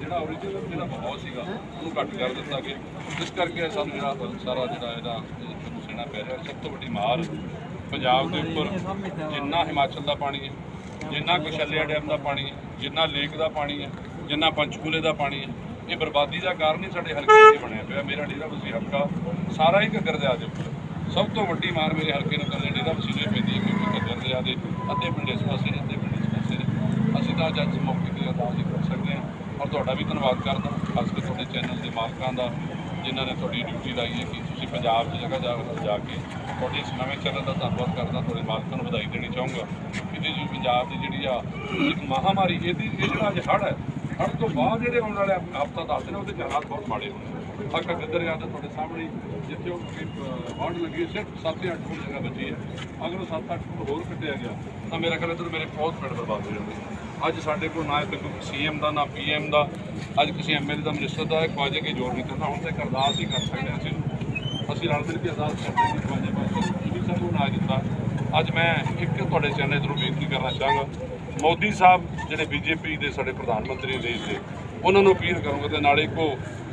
ਜਿਹੜਾ ਓਰੀਜਨਲ ਜਿਹੜਾ ਮਾਹੌਲ ਸੀਗਾ, ਉਹਨੂੰ ਘੱਟ ਕਰ ਦਿੱਤਾ ਗਿਆ ਇਸ ਕਰਕੇ ਸਾਨੂੰ ਜਿਹੜਾ ਸਾਰਾ ਜਿਹੜਾ ਇਹਦਾ ਤੁਹਾਨੂੰ ਸਹਿਣਾ ਪੈ ਰਿਹਾ, ਸਭ ਤੋਂ ਵੱਡੀ ਮਾਰ ਪੰਜਾਬ ਦੇ ਉੱਪਰ ਜਿੰਨਾ ਹਿਮਾਚਲ ਦਾ ਪਾਣੀ ਹੈ, ਜਿੰਨਾ ਕੁਸ਼ਲਿਆ ਡੈਮ ਦਾ ਪਾਣੀ ਹੈ, ਜਿੰਨਾ ਲੇਕ ਦਾ ਪਾਣੀ ਹੈ, ਜਿੰਨਾ ਪੰਚਕੂਲੇ ਦਾ ਪਾਣੀ ਹੈ, ਇਹ ਬਰਬਾਦੀ ਦਾ ਕਾਰਨ ਹੀ ਸਾਡੇ ਹਲਕੇ 'ਚ ਬਣਿਆ ਪਿਆ। ਮੇਰਾ ਡੇਰਾ ਵਸੀ ਹਲਕਾ ਸਾਰਾ ਹੀ ਘੱਗਰ ਦਰਿਆ ਦੇ ਉੱਪਰ। ਸਭ ਤੋਂ ਵੱਡੀ ਮਾਰ ਮੇਰੇ ਹਲਕੇ ਨੂੰ ਕੱਲੇ ਡੇਰਾ ਵਸੀ ਦੇ ਪੈਂਦੀ ਹੈ, ਕਿਉਂਕਿ ਘੱਗਰ ਦਰਿਆ ਦੇ ਅੱਧੇ ਪਿੰਡ ਇਸ ਪਾਸੇ ਨੇ, ਅੱਧੇ ਪਿੰਡ ਇਸ ਪਾਸੇ ਨੇ। ਅਸੀਂ ਤਾਂ ਅੱਜ ਇਸ ਮੌਕੇ ਤੇ ਅਰਦਾਸ ਕਰ ਸਕਦੇ ਹਾਂ। ਔਰ ਤੁਹਾਡਾ ਵੀ ਧੰਨਵਾਦ ਕਰਦਾ ਖਾਸ ਕਰਕੇ ਤੁਹਾਡੇ ਚੈਨਲ ਦੇ ਮਾਲਕਾਂ ਦਾ, ਜਿਨ੍ਹਾਂ ਨੇ ਤੁਹਾਡੀ ਡਿਊਟੀ ਲਾਈ ਹੈ ਕਿ ਤੁਸੀਂ ਪੰਜਾਬ 'ਚ ਜਗ੍ਹਾ ਜਾ ਜਾ ਕੇ ਤੁਹਾਡੇ ਇਸ ਨਵੇਂ ਚੈਨਲ ਦਾ ਧੰਨਵਾਦ ਕਰਦਾ ਤੁਹਾਡੇ ਮਾਲਕਾਂ ਨੂੰ ਵਧਾਈ ਦੇਣੀ ਚਾਹੂੰਗਾ। ਇਹਦੇ ਜੀ ਪੰਜਾਬ ਦੀ ਜਿਹੜੀ ਆ ਇੱਕ ਮਹਾਮਾਰੀ, ਇਹਦੀ, ਇਹ ਜਿਹੜਾ ਅੱਜ ਹੜ੍ਹ ਹੈ, ਹੜ੍ਹ ਤੋਂ ਬਾਅਦ ਜਿਹੜੇ ਆਉਣ ਵਾਲੇ ਹਫ਼ਤਾ ਦੱਸਦੇ ਨੇ, ਉਹਦੇ 'ਚ ਹਾਲਾਤ ਬਹੁਤ ਮਾੜੇ ਹੋਣੇ ਹੱਕ ਗਿੱਦਰ ਯਾਦ ਤੁਹਾਡੇ ਸਾਹਮਣੇ ਜਿੱਥੇ ਉਹ ਵਾਰਡ ਲੱਗੀ ਹੈ, ਸਿਰਫ 7 ਜਾਂ 8 ਫੁੱਟ ਜਗ੍ਹਾ ਬਚੀ ਹੈ। ਅਗਰ ਉਹ 7-8 ਫੁੱਟ ਹੋਰ ਕੱਟਿਆ ਗਿਆ ਤਾਂ ਮੇਰਾ ਖਿਆਲ ਇੱਧਰ ਮੇਰੇ ਬਹੁਤ ਪਿੰਡ ਬਰਬਾਦ ਹੋ ਜਾਂਦੇ ਅੱਜ ਸਾਡੇ ਕੋਲ ਨਾ ਕੋਈ ਸੀਐਮ ਦਾ ਨਾ ਪੀਐਮ ਦਾ ਅੱਜ ਕਿਸੇ ਐਮਐਲਏ ਦਾ ਮਿਨਿਸਟਰ ਦਾ ਖਵਾਜੇ ਕੇ ਜ਼ੋਰ ਨਹੀਂ ਕਰਨਾ ਹੁਣ ਤਾਂ ਇੱਕ ਅਰਦਾਸ ਹੀ ਕਰ ਸਕਦੇ ਹਾਂ ਅਸੀਂ। ਅਸੀਂ ਰਲ ਮਿਲ ਕੇ ਅਰਦਾਸ ਕਰਦੇ ਹਾਂ ਖਵਾਜੇ ਪਾਤਸ਼ਾਹ ਜੀ ਸਾਹਿਬ ਨਾ ਦਿੱਤਾ। ਅੱਜ ਮੈਂ ਇੱਕ ਤੁਹਾਡੇ ਚੈਨਲ ਤੋਂ ਬੇਨਤੀ ਕਰਨਾ ਚਾਹਾਂਗਾ। ਮੋਦੀ ਸਾਹਿਬ ਜਿਹੜੇ ਬੀਜੇਪੀ ਦੇ ਸਾਡੇ ਪ੍ਰਧਾਨ ਮੰਤਰੀ ਦੇਸ਼ ਦੇ ਉਹਨਾਂ ਨੂੰ ਅਪੀਲ ਕਰੂੰਗਾ ਤੇ ਨਾਲੇ ਕੋ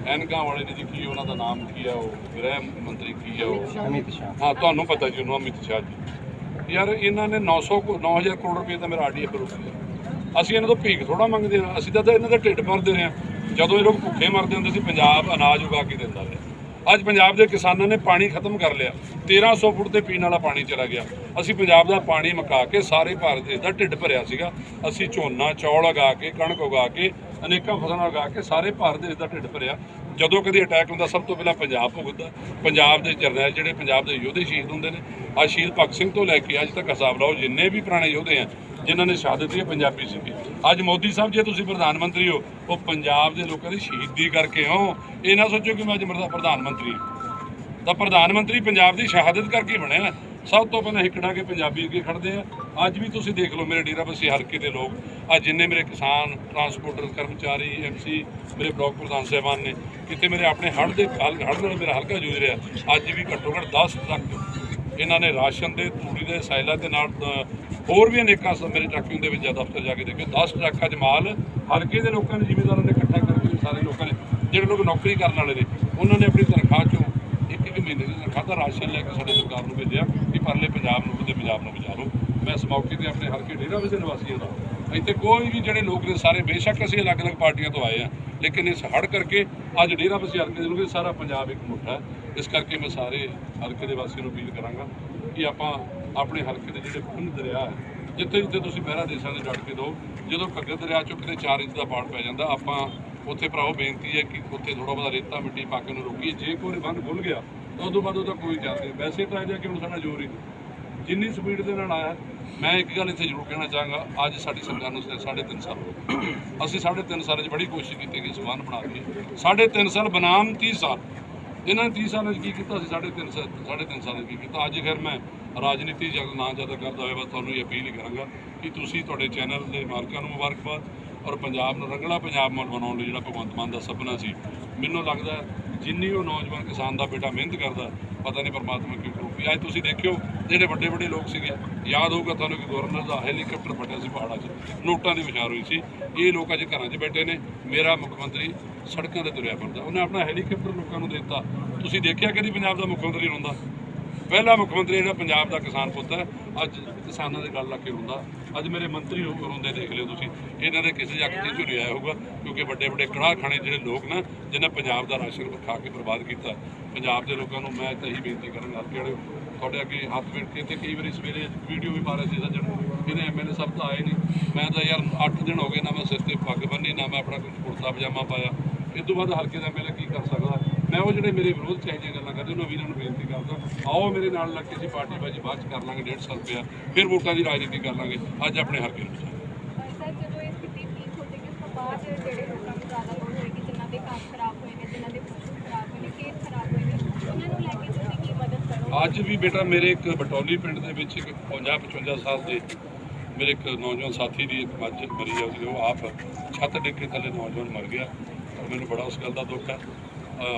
ਐਨਕਾਂ ਵਾਲੇ ਨੇ ਜੀ ਕੀ ਉਹਨਾਂ ਦਾ ਨਾਮ ਕੀ ਆ ਉਹ ਗ੍ਰਹਿ ਮੰਤਰੀ ਕੀ ਆ ਉਹ? ਅਮਿਤ ਸ਼ਾਹ। ਹਾਂ ਤੁਹਾਨੂੰ ਪਤਾ ਜੀ ਉਹਨੂੰ ਅਮਿਤ ਸ਼ਾਹ ਜੀ। ਯਾਰ ਇਹਨਾਂ ਨੇ 900 ਕੋ- 9000 ਕਰੋੜ ਰੁਪਏ ਤਾਂ ਮੇਰਾ ਆਰਡੀਐਫ ਰੁਕ ਗਿਆ ਅਸੀਂ ਇਹਨਾਂ ਤੋਂ ਭੀਖ ਥੋੜਾ ਮੰਗਦੇ ਹਾਂ ਅਸੀਂ ਤਾਂ ਤਾਂ ਇਹਨਾਂ ਦਾ ਢਿੱਡ ਭਰਦੇ ਰਹੇ ਹਾਂ। ਜਦੋਂ ਇਹ ਲੋਕ ਭੁੱਖੇ ਮਰਦੇ ਹੁੰਦੇ ਸੀ ਪੰਜਾਬ ਅਨਾਜ ਉਗਾ ਕੇ ਦਿੰਦਾ ਰਿਹਾ। ਅੱਜ ਪੰਜਾਬ ਦੇ ਕਿਸਾਨਾਂ ਨੇ ਪਾਣੀ ਖਤਮ ਕਰ ਲਿਆ। 1300 ਫੁੱਟ ਤੇ ਪੀਣ ਵਾਲਾ ਪਾਣੀ ਚਲਾ ਗਿਆ। ਅਸੀਂ ਪੰਜਾਬ ਦਾ ਪਾਣੀ ਮਕਾ ਕੇ ਸਾਰੇ ਭਾਰਤ ਦੇਸ਼ ਦਾ ਢਿੱਡ ਭਰਿਆ ਸੀਗਾ। ਅਸੀਂ ਝੋਨਾ, ਚੌਲ ਉਗਾ ਕੇ, ਕਣਕ ਉਗਾ ਕੇ, ਅਨੇਕਾਂ ਫਸਲਾਂ ਉਗਾ ਕੇ ਸਾਰੇ ਭਾਰਤ ਦੇਸ਼ ਦਾ ਢਿੱਡ ਭਰਿਆ। ਜਦੋਂ ਕਦੇ ਅਟੈਕ ਹੁੰਦਾ, ਸਭ ਤੋਂ ਪਹਿਲਾਂ ਪੰਜਾਬ ਭੁਗਤਦਾ। ਪੰਜਾਬ ਦੇ ਜਰਨੈਲ ਜਿਹੜੇ ਪੰਜਾਬ ਦੇ ਯੋਧੇ ਸ਼ਹੀਦ ਹੁੰਦੇ ਨੇ, ਅੱਜ ਸ਼ਹੀਦ ਭਗਤ ਸਿੰਘ ਤੋਂ ਲੈ ਕੇ ਅੱਜ ਤੱਕ ਹਿਸਾਬ ਲਾਓ, ਜਿੰਨੇ ਵੀ ਪੁਰਾਣੇ ਯੋਧੇ ਆ ਜਿਨ੍ਹਾਂ ਨੇ ਸ਼ਹਾਦਤ ਦਿੱਤੀ ਹੈ ਪੰਜਾਬੀ ਸੀਗੇ। ਅੱਜ ਮੋਦੀ ਸਾਹਿਬ, ਜੇ ਤੁਸੀਂ ਪ੍ਰਧਾਨ ਮੰਤਰੀ ਹੋ, ਉਹ ਪੰਜਾਬ ਦੇ ਲੋਕਾਂ ਦੀ ਸ਼ਹੀਦੀ ਕਰਕੇ ਹੋ ਇਹ ਨਾ ਸੋਚੋ ਕਿ ਮੈਂ ਅੱਜ ਮਰਦਾ ਪ੍ਰਧਾਨ ਮੰਤਰੀ ਹਾਂ। ਤਾਂ ਪ੍ਰਧਾਨ ਮੰਤਰੀ ਪੰਜਾਬ ਦੀ ਸ਼ਹਾਦਤ ਕਰਕੇ ਬਣਿਆ ਸਭ ਤੋਂ ਪਹਿਲਾਂ ਹਿੱਕੜਾ ਕੇ ਪੰਜਾਬੀ ਅੱਗੇ ਖੜਦੇ ਆ। ਅੱਜ ਵੀ ਤੁਸੀਂ ਦੇਖ ਲਓ ਮੇਰੇ ਡੇਰਾਬੱਸੀ ਹਲਕੇ ਦੇ ਲੋਕ। ਅੱਜ ਜਿੰਨੇ ਮੇਰੇ ਕਿਸਾਨ ਟਰਾਂਸਪੋਰਟਰ ਕਰਮਚਾਰੀ ਐਮਸੀ ਮੇਰੇ ਬਲਾਕ ਪ੍ਰਧਾਨ ਸਾਹਿਬਾਨ ਨੇ, ਕਿਤੇ ਮੇਰੇ ਆਪਣੇ ਹੜ੍ਹ ਦੇ ਹੜ੍ਹ ਨਾਲ ਮੇਰਾ ਹਲਕਾ ਜੂਝ ਰਿਹਾ। ਅੱਜ ਵੀ ਘੱਟੋ ਘੱਟ 10 ਤੱਕ ਇਹਨਾਂ ਨੇ ਰਾਸ਼ਨ ਦੇ, ਤੂੜੀ ਦੇ, ਸਾਇਲਾ ਦੇ ਨਾਲ ਹੋਰ ਵੀ ਅਨੇਕਾਂ ਸ- ਮੇਰੇ ਟਰੱਕਿੰਗ ਦੇ ਵਿੱਚ ਜਾਂ ਦਫ਼ਤਰ ਜਾ ਕੇ ਦੇਖਿਓ 10 ਟਰੱਕਾਂ 'ਚ ਮਾਲ ਹਲਕੇ ਦੇ ਲੋਕਾਂ ਨੇ ਜ਼ਿਮੀਂਦਾਰਾਂ ਨੇ ਇਕੱਠਾ ਕਰਕੇ ਸਾਰੇ ਲੋਕਾਂ ਨੇ, ਜਿਹੜੇ ਲੋਕ ਨੌਕਰੀ ਕਰਨ ਵਾਲੇ ਨੇ, ਉਹਨਾਂ ਨੇ ਆਪਣੀ ਤਨਖਾਹ 'ਚੋਂ ਇੱਕ ਇੱਕ ਮਹੀਨੇ ਦੀ ਤਨਖਾਹ ਦਾ ਰਾਸ਼ਨ ਲੈ ਕੇ ਸਾਡੇ ਸਰਕਾਰ ਨੂੰ ਭੇਜਿਆ ਕਿ ਪਰਲੇ ਪੰਜਾਬ ਨੂੰ ਤੇ ਪੰਜਾਬ ਨੂੰ ਬਚਾ ਮੈਂ ਇਸ ਮੌਕੇ ਤੇ ਆਪਣੇ ਹਲਕੇ ਡੇਰਾ ਵਸੇ ਨਿਵਾਸੀਆਂ ਦਾ, ਇੱਥੇ ਕੋਈ ਵੀ ਜਿਹੜੇ ਲੋਕ ਨੇ ਸਾਰੇ, ਬੇਸ਼ੱਕ ਅਸੀਂ ਅਲੱਗ-ਅਲੱਗ ਪਾਰਟੀਆਂ ਤੋਂ ਆਏ ਆ ਲੇਕਿਨ ਇਸ ਹੜ ਕਰਕੇ ਅੱਜ ਡੇਰਾ ਵਸੇ ਹਲਕੇ ਦੇ ਲੋਕ ਸਾਰਾ ਪੰਜਾਬ ਇੱਕ ਮੁੱਠਾ ਹੈ। ਇਸ ਕਰਕੇ ਮੈਂ ਸਾਰੇ ਹਲਕੇ ਦੇ ਵਾਸੀਆਂ ਨੂੰ ਅਪੀਲ ਕਰਾਂਗਾ ਕਿ ਆਪਾਂ ਆਪਣੇ ਹਲਕੇ ਦੇ ਜਿਹੜੇ ਖੁੰਨ ਦਰਿਆ ਹੈ, ਜਿੱਥੇ ਜਿੱਥੇ ਤੁਸੀਂ ਪਹਿਰਾ ਦੇਸ਼ਾਂ ਦੇ ਡਟ ਕੇ ਦਿਓ ਜਦੋਂ ਘੱਗਰ ਦਰਿਆ ਚੋਂ ਕਿਤੇ 4 ਇੰਚ ਦਾ ਪਾੜ ਪੈ ਜਾਂਦਾ, ਆਪਾਂ ਉੱਥੇ ਭਰਾਓ ਬੇਨਤੀ ਹੈ ਕਿ ਉੱਥੇ ਥੋੜਾ ਬਹੁਤਾ ਰੇਤਾ ਮਿੱਟੀ ਪਾ ਕੇ ਨੂੰ ਰੋਕੀਏ। ਜੇ ਕੋਈ ਬੰਦ ਖੁੱਲ ਗਿਆ, ਤਾਂ ਉਦੋਂ ਬਾਅਦ ਉਹਦਾ ਕੋਈ ਚੱਲ ਵੈਸੇ ਤਾਂ ਇਹਦਾ ਕਿ ਹੁਣ ਸਾਡਾ ਜ਼ੋਰ ਹੀ ਨਹੀਂ। ਜਿੰਨੀ ਸਪੀਡ ਦੇ ਨਾਲ ਆਇਆ, ਮੈਂ ਇੱਕ ਗੱਲ ਇੱਥੇ ਜ਼ਰੂਰ ਕਹਿਣਾ ਚਾਹਾਂਗਾ, ਅੱਜ ਸਾਡੀ ਸਰਕਾਰ ਨੂੰ ਸ- ਸਾਢੇ ਤਿੰਨ ਸਾਲ ਅਸੀਂ ਸਾਢੇ ਤਿੰਨ ਸਾਲਾਂ 'ਚ ਬੜੀ ਕੋਸ਼ਿਸ਼ ਕੀਤੀ ਕਿ ਸਮਾਨ ਬਣਾ ਕੇ ਸਾਢੇ ਤਿੰਨ ਸਾਲ ਬਨਾਮ 30 ਸਾਲ। ਇਹਨਾਂ ਨੇ 30 ਸਾਲਾਂ 'ਚ ਕੀ ਕੀਤਾ? ਸੀ ਸਾਢੇ ਤਿੰਨ ਸਾਲ, ਸਾਢੇ ਤਿੰਨ ਸਾਲਾਂ 'ਚ ਕੀ ਕੀਤਾ? ਅੱਜ ਫਿਰ ਮੈਂ ਰਾਜਨੀਤੀ ਜਦ ਨਾ ਜ਼ਿਆਦਾ ਕਰਦਾ ਹੋਇਆ, ਬਸ ਤੁਹਾਨੂੰ ਇਹ ਅਪੀਲ ਹੀ ਕਰਾਂਗਾ ਕਿ ਤੁਸੀਂ ਤੁਹਾਡੇ ਚੈਨਲ ਦੇ ਮਾਲਕਾਂ ਨੂੰ ਮੁਬਾਰਕਬਾਦ ਔਰ ਪੰਜਾਬ ਨੂੰ ਰੰਗਲਾ ਪੰਜਾਬ ਮ- ਬਣਾਉਣ ਲਈ ਜਿਹੜਾ ਭਗਵੰਤ ਮਾਨ ਦਾ ਸੁਪਨਾ ਸੀ। ਮੈਨੂੰ ਲੱਗਦਾ ਜਿੰਨੀ ਉਹ ਨੌਜਵਾਨ ਕਿਸਾਨ ਦਾ ਬੇਟਾ ਮਿਹਨਤ ਕਰਦਾ, ਪਤਾ ਨਹੀਂ ਪਰਮਾਤਮਾ ਕਿਉਂ ਕਰੂ ਅੱਜ ਤੁਸੀਂ ਦੇਖਿਓ ਜਿਹੜੇ ਵੱਡੇ ਵੱਡੇ ਲੋਕ ਸੀਗੇ, ਯਾਦ ਹੋਊਗਾ ਤੁਹਾਨੂੰ ਕਿ ਗਵਰਨਰ ਦਾ ਹੈਲੀਕਾਪਟਰ ਫਟਿਆ ਸੀ ਪਹਾੜਾਂ 'ਚ। ਨੋਟਾਂ ਦੀ ਵਿਚਾਰ ਹੋਈ ਸੀ। ਇਹ ਲੋਕ ਅੱਜ ਘਰਾਂ 'ਚ ਬੈਠੇ ਨੇ। ਮੇਰਾ ਮੁੱਖ ਮੰਤਰੀ ਸੜਕਾਂ ਤੇ ਤੁਰਿਆ ਫਿਰਦਾ। ਉਹਨੇ ਆਪਣਾ ਹੈਲੀਕਾਪਟਰ ਲੋਕਾਂ ਨੂੰ ਦੇ ਦਿੱਤਾ। ਤੁਸੀਂ ਦੇਖਿਆ ਕਦੀ ਪੰਜਾਬ ਦਾ ਮੁੱਖ ਮੰਤਰੀ ਰੋਂਦਾ? ਪਹਿਲਾ ਮੁੱਖ ਮੰਤਰੀ ਜਿਹੜਾ ਪੰਜਾਬ ਦਾ ਕਿਸਾਨ ਪੁੱਤ ਹੈ, ਅੱਜ ਕਿਸਾਨਾਂ ਦੇ ਗੱਲ ਲਾ ਕੇ ਹੁੰਦਾ ਅੱਜ ਮੇਰੇ ਮੰਤਰੀ ਹੋ ਕੇ ਰੋਂਦੇ ਦੇਖ ਲਿਓ ਤੁਸੀਂ। ਇਹਨਾਂ ਦੇ ਕਿਸੇ ਜੱਗ ਤੇ ਝੁਰਿਆ ਹੋਊਗਾ, ਕਿਉਂਕਿ ਵੱਡੇ ਵੱਡੇ ਕੜਾਹ ਖਾਣੇ ਜਿਹੜੇ ਲੋਕ ਨਾ, ਜਿਨ੍ਹਾਂ ਪੰਜਾਬ ਦਾ ਰਾਸ਼ਨ ਖਾ ਕੇ ਬਰਬਾਦ ਕੀਤਾ। ਪੰਜਾਬ ਦੇ ਲੋਕਾਂ ਨੂੰ ਮੈਂ ਤਾਂ ਇਹੀ ਬੇਨਤੀ ਕਰਾਂਗਾ ਕਿ ਜਿਹੜੇ ਤੁਹਾਡੇ ਅੱਗੇ ਹੱਥ ਵੇਟ ਕੇ ਤੇ ਕਈ ਵਾਰੀ ਸਵੇਰੇ ਵੀਡੀਓ ਵੀ ਪਾ ਰਹੇ ਸੀ ਸੱਜਣ। ਇਹਨੇ ਐਮਐਲਏ ਸਭ ਤਾਂ ਆਏ ਨਹੀਂ। ਮੈਂ ਤਾਂ ਯਾਰ 8 ਦਿਨ ਹੋ ਗਏ ਨਾ ਮੈਂ ਸਿਰ ਤੇ ਪੱਗ ਬੰਨੀ ਨਾ ਮੈਂ ਆਪਣਾ ਕੁਝ ਕੁੜਤਾ ਪਜਾਮਾ ਪਾਇਆ। ਇਸ ਤੋਂ ਬਾਅਦ ਹਲਕੇ ਦਾ ਐਮਐਲਏ ਕੀ ਕਰ ਸਕਦਾ? ਮੈਂ ਉਹ ਜਿਹੜੇ ਮੇਰੇ ਵਿਰੋਧ ਚ ਆਈਆਂ ਗੱਲਾਂ ਕਰਦੇ ਉਹਨਾਂ ਵੀਰਾਂ ਨੂੰ ਬੇਨਤੀ ਕਰਦਾ ਆਓ ਮੇਰੇ ਨਾਲ ਲੱਗ ਕੇ ਅਸੀਂ ਪਾਰਟੀ ਬਾਜੀ ਬਾਅਦ ਚ ਕਰ ਲਾਂਗੇ 150 ਰੁਪਇਆ ਫਿਰ ਵੋਟਾਂ ਦੀ ਰਾਜਨੀਤੀ ਕਰ ਲਾਂਗੇ ਅੱਜ ਆਪਣੇ ਨੂੰ ਇਹ ਹੋ ਨੂੰ ਨੇ ਨੇ ਨੇ ਨੂੰ ਲੈ ਕੇ ਕਰੋਗੇ? ਅੱਜ ਵੀ ਬੇਟਾ ਮੇਰੇ ਇੱਕ ਬਟੌਲੀ ਪਿੰਡ ਦੇ ਵਿੱਚ ਇੱਕ 50 55 ਸਾਲ ਦੇ ਮੇਰੇ ਇੱਕ ਨੌਜਵਾਨ ਸਾਥੀ ਦੀ ਇੱਕ ਮੱਝ ਮਰੀ ਆ ਉਹਦੀ ਉਹ ਆਪ ਛੱਤ ਡਿੱਗ ਕੇ ਥੱਲੇ ਨੌਜਵਾਨ ਮਰ ਗਿਆ ਮੈਨੂੰ ਬੜਾ ਉਸ ਗੱਲ ਦਾ ਦੁੱਖ ਹੈ।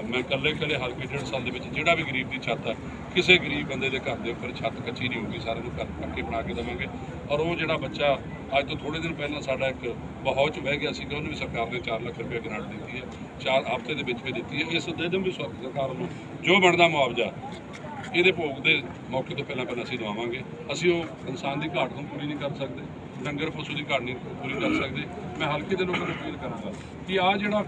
ਮੈਂ ਇਕੱਲੇ ਇਕੱਲੇ ਹਲਕੇ ਡੇਢ ਸਾਲ ਦੇ ਵਿੱਚ ਜਿਹੜਾ ਵੀ ਗਰੀਬ ਦੀ ਛੱਤ ਹੈ ਕਿਸੇ ਗਰੀਬ ਬੰਦੇ ਦੇ ਘਰ ਦੇ ਉੱਪਰ ਛੱਤ ਕੱਚੀ ਨਹੀਂ ਹੋਊਗੀ, ਸਾਰਿਆਂ ਨੂੰ ਘਰ ਪੱਕੇ ਬਣਾ ਕੇ ਦੇਵਾਂਗੇ। ਔਰ ਉਹ ਜਿਹੜਾ ਬੱਚਾ, ਅੱਜ ਤੋਂ ਥੋੜੇ ਦਿਨ ਪਹਿਲਾਂ ਸਾਡਾ ਇੱਕ ਬਹੌਚ ਚ ਬਹਿ ਗਿਆ ਸੀਗਾ, ਉਹਨੂੰ ਵੀ ਸਰਕਾਰ ਨੇ 4 ਲੱਖ ਰੁਪਏ ਗ੍ਰਾਂਟ ਦਿੱਤੀ ਹੈ, ਚਾਰ ਹਫ਼ਤੇ ਦੇ ਵਿੱਚ ਵੀ ਦਿੱਤੀ ਹੈ। ਇਸ ਦੇ ਵੀ ਸਰ- ਸਰਕਾਰ ਨੂੰ ਜੋ ਬਣਦਾ ਮੁਆਵਜ਼ਾ, ਇਹਦੇ ਭੋਗ ਦੇ ਮੌਕੇ ਤੋਂ ਪਹਿਲਾਂ ਪਹਿਲਾਂ ਅਸੀਂ ਦਵਾਵਾਂਗੇ। ਅਸੀਂ ਉਹ ਇਨਸਾਨ ਦੀ ਘਾਟ ਨੂੰ ਪੂਰੀ ਨਹੀਂ ਕਰ ਸਕਦੇ। ਡੰਗਰ ਪਸ਼ੂ ਦੀ ਘਾਟ ਨਹੀਂ ਪੂਰੀ ਕਰ ਸਕਦੇ। ਮੈਂ ਹਲਕੇ ਦੇ ਲੋਕਾਂ ਨੂੰ ਅਪੀਲ ਕਰਾਂਗਾ ਕਿ ਆ ਜਿਹੜਾ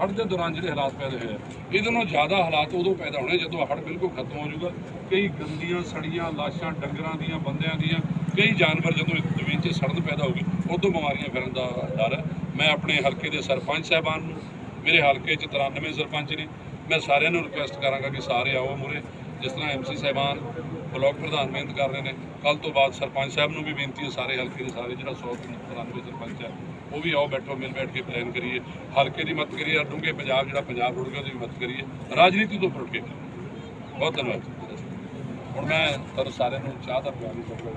ਹੜ੍ਹ ਦੇ ਦੌਰਾਨ ਜਿਹੜੇ ਹਾਲਾਤ ਪੈਦਾ ਹੋਏ ਆ, ਇਹਦੇ ਨਾਲੋਂ ਜ਼ਿਆਦਾ ਹਾਲਾਤ ਉਦੋਂ ਪੈਦਾ ਹੋਣੇ ਜਦੋਂ ਹੜ੍ਹ ਬਿਲਕੁਲ ਖਤਮ ਹੋ ਜਾਊਗਾ। ਕਈ ਗੰਦੀਆਂ, ਸੜੀਆਂ, ਲਾਸ਼ਾਂ ਡੰਗਰਾਂ ਦੀਆਂ, ਬੰਦਿਆਂ ਦੀਆਂ, ਕਈ ਜਾਨਵਰ ਜਦੋਂ ਇਸ ਜ਼ਮੀਨ 'ਚ ਸੜਨ ਪੈਦਾ ਹੋਊਗੀ, ਉਦੋਂ ਬਿਮਾਰੀਆਂ ਫਿਰਨ ਦਾ ਡਰ ਹੈ। ਮੈਂ ਆਪਣੇ ਹਲਕੇ ਦੇ ਸਰਪੰਚ ਸਾਹਿਬਾਨ ਨੂੰ, ਮੇਰੇ ਹਲਕੇ 'ਚ 93 ਸਰਪੰਚ ਨੇ, ਮੈਂ ਸਾਰਿਆਂ ਨੂੰ ਰਿਕੁਐਸਟ ਕਰਾਂਗਾ ਕਿ ਸਾਰੇ ਆਓ ਮੂਰੇ। ਜਿਸ ਤਰ੍ਹਾਂ ਐਮਸੀ ਸਾਹਿਬਾਨ ਬਲਾਕ ਪ੍ਰਧਾਨ ਮਿਹਨਤ ਕਰ ਰਹੇ ਨੇ। ਕੱਲ ਤੋਂ ਬਾਅਦ ਸਰਪੰਚ ਸਾਹਿਬ ਨੂੰ ਵੀ ਬੇਨਤੀ ਹੈ ਸਾਰੇ ਹਲਕੇ ਦੇ ਸਾਰੇ ਜਿਹੜਾ 100 93 ਸਰਪੰਚ ਹੈ ਉਹ ਵੀ ਆਓ ਬੈਠੋ, ਮਿਲ ਬੈਠ ਕੇ ਪਲਾਨ ਕਰੀਏ। ਹਲਕੇ ਦੀ ਮਦਦ ਕਰੀਏ ਡੂੰਘੇ ਪੰਜਾਬ ਜਿਹੜਾ ਪੰਜਾਬ ਰੁੜ ਗਿਆ, ਉਹਦੀ ਮਦਦ ਕਰੀਏ। ਰਾਜਨੀਤੀ ਤੋਂ ਫੁੱਟ ਕੇ। ਬਹੁਤ ਧੰਨਵਾਦ ਹੁਣ ਮੈਂ ਤੁਹਾਨੂੰ ਸਾਰਿਆਂ ਨੂੰ ਚਾਹ ਦਾ ਪਿਆਰ ਨਹੀਂ ਕਰਦਾ।